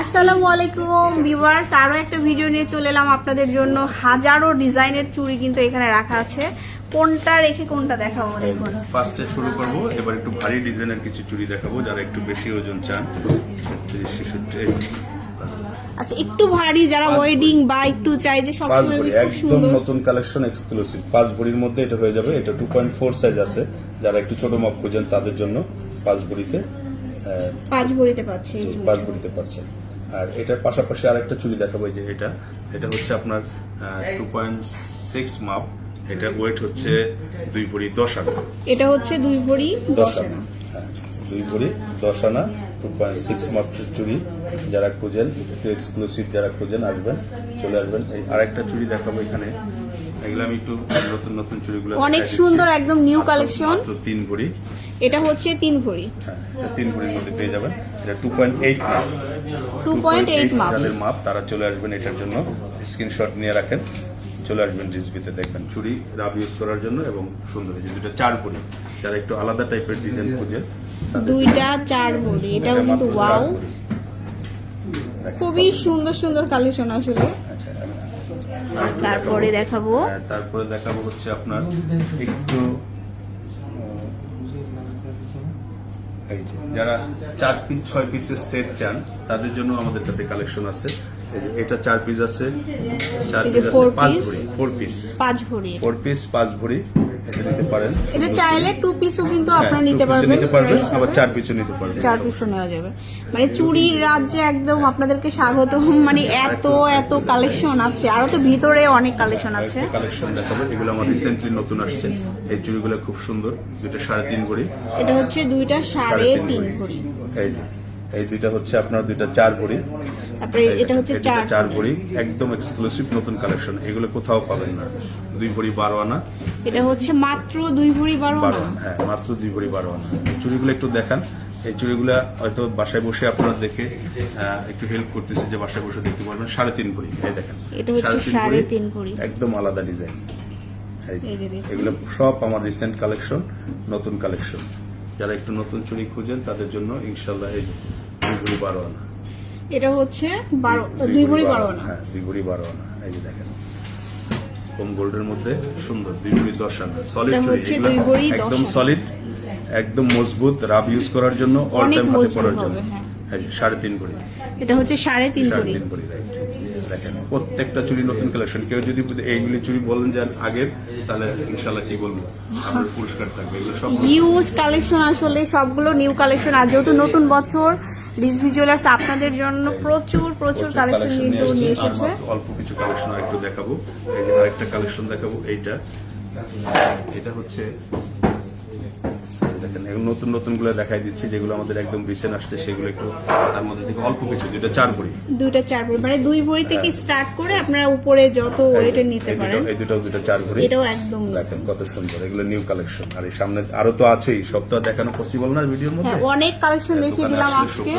আসসালামু আলাইকুম ভিউয়ার্স আরও একটা ভিডিও নিয়ে চলে এলাম আপনাদের জন্য। হাজারো ডিজাইনের চুড়ি কিন্তু এখানে রাখা আছে। কোনটা রেখে কোনটা দেখাবো দেখুন ফার্স্টে শুরু করব। এবার একটু ভারী ডিজাইনের কিছু চুড়ি দেখাবো যারা একটু বেশি ওজন চান। আচ্ছা একটু ভারী যারা ওয়েডিং বা একটু চাই যে সব একদম নতুন কালেকশন এক্সক্লুসিভ পাঁচ ভরির মধ্যে এটা হয়ে যাবে। এটা টু পয়েন্ট ফোর সাইজ আছে। যারা একটু ছোট মাপ খোঁজেন তাদের জন্য পাঁচ ভরিতে পাঁচ ভরিতে পাচ্ছি পাঁচ ভরিতে পাচ্ছেন আর এটার পাশাপাশি আরেকটা চুড়ি দেখাবো এই যে এটা। এটা হচ্ছে আপনার টু পয়েন্ট সিক্স মাপ। এটা ওয়েট হচ্ছে দুই ভরি দশ আনা। এটা হচ্ছে দুই ভরি দশ আনা। হ্যাঁ দুই ভরি দশ আনা টু পয়েন্ট সিক্স মাপের চুড়ি। যারা খুঁজেন একটু এক্সক্লুসিভ যারা খুঁজেন আসবেন চলে আসবেন। এই আরেকটা চুড়ি দেখাবো এখানে। এগুলো আমি একটু নতুন নতুন চুড়িগুলো অনেক সুন্দর একদম নিউ কালেকশন তিন ভরি। এটা হচ্ছে তিন ভরি। হ্যাঁ তিন ভরির মধ্যে পেয়ে যাবেন। এটা টু পয়েন্ট এইট মাপ টু পয়েন্ট এইট মাপ যাদের মাপ তারা চলে আসবেন এটার জন্য। স্ক্রিনশট নিয়ে রাখেন। চলে আসবেন রিসবিতে দেখবেন। চুড়ি রাব ইউজ করার জন্য এবং সুন্দর এই দুটো চার ভরি যারা একটু আলাদা টাইপের ডিজাইন খুঁজে দুইটা চার ভরি এটাও এটা কিন্তু ওয়াও খুবই সুন্দর। সুন্দর কালেকশন আসলে। আচ্ছা, তারপরে দেখাবো। হ্যাঁ, তারপরে দেখাবো হচ্ছে আপনার একটু এই যে, যারা চার পিস ছয় পিসের সেট চান তাদের জন্য আমাদের কাছে কালেকশন আছে। এটা চার পিস আছে চার পিস আছে পাঁচ ভরি ফোর পিস পাঁচ ভরি। ফোর পিস পাঁচ ভরি। এটা নিতে পারেন। এটা চাইলে টু পিসও কিন্তু হ্যাঁ, আপনারা নিতে পারবেন। নিতে পারবেন আবার চার পিসও নিতে পারবেন। চার পিসও নেওয়া যাবে। মানে চুরির রাজ্যে একদম আপনাদেরকে স্বাগত মানে এত এত কালেকশন আছে। আরও তো ভিতরে অনেক কালেকশন আছে। কালেকশন দেখাবো এগুলো আমার রিসেন্টলি নতুন আসছে। এই চুড়িগুলো খুব সুন্দর দুটো সাড়ে তিন ভরি এটা হচ্ছে দুইটা সাড়ে তিন ভরি এই যে এই দুইটা হচ্ছে আপনার দুইটা চার ভরি। এটা হচ্ছে চার ভরি। একদম এক্সক্লুসিভ নতুন কালেকশন এগুলো কোথাও পাবেন না। দুই ভরি বারো আনা এটা হচ্ছে মাত্র দুই ভরি বারো আনা হ্যাঁ মাত্র দুই ভরি বারো আনা চুড়িগুলো একটু দেখান। এই চুড়িগুলো হয়তো বাসায় বসে আপনারা দেখে একটু হেল্প করতেছে যে বাসায় বসে দেখতে পারবেন। সাড়ে তিন ভরি। এই দেখেন। এটা সাড়ে তিন ভরি। একদম আলাদা ডিজাইন। এগুলো সব আমার রিসেন্ট কালেকশন নতুন কালেকশন যারা একটু নতুন চুড়ি খুঁজেন তাদের জন্য ইনশাল্লাহ এই দুই ভরি বারো আনা এটা হচ্ছে বারো দুই ভরি বারো না হ্যাঁ দুই ভরি বারো আনা এই যে দেখেন কম গোল্ডের মধ্যে সুন্দর দুই ভরি দশ আনা সলিড চুড়ি একদম সলিড একদম মজবুত রাব ইউজ করার জন্য অল টাইম হাতে পরার জন্য। হ্যাঁ। সাড়ে তিন ভরি এটা হচ্ছে সাড়ে তিন সাড়ে তিন ভরি right. দেখেন প্রত্যেকটা চুরি নতুন কালেকশন কেউ যদি এইগুলি চুরি বলেন যে আগের তাহলে ইনশাল্লাহ কি বলব। আপনার পুরস্কার থাকবে। এগুলো সব হিউজ কালেকশন আসলে সবগুলো নিউ কালেকশন আর যেহেতু নতুন বছর জুয়েলার্স আপনাদের জন্য প্রচুর প্রচুর কালেকশন কিন্তু নিয়ে এসেছে। অল্প কিছু কালেকশন আর একটু দেখাবো। এই যে আরেকটা কালেকশন দেখাবো এইটা। এটা হচ্ছে এগুলো নতুন নতুনগুলো দেখাই দিচ্ছি যেগুলো আমাদের একদম রিসেন্ট আসছে সেগুলো একটু তার মধ্যে থেকে অল্প কিছু দুটো চার ভরি দুইটা চার ভরি মানে দুই ভরি থেকে স্টার্ট করে আপনারা উপরে যত ওয়েটে নিতে পারেন এই দুটো দুটো চার ভরি এটাও একদম দেখেন কত সুন্দর এগুলো নিউ কালেকশন আর এই সামনে আরও তো আছেই সব তো দেখানো পসিবল না ভিডিওর মধ্যে? হ্যাঁ অনেক কালেকশন দেখিয়ে দিলাম আজকে।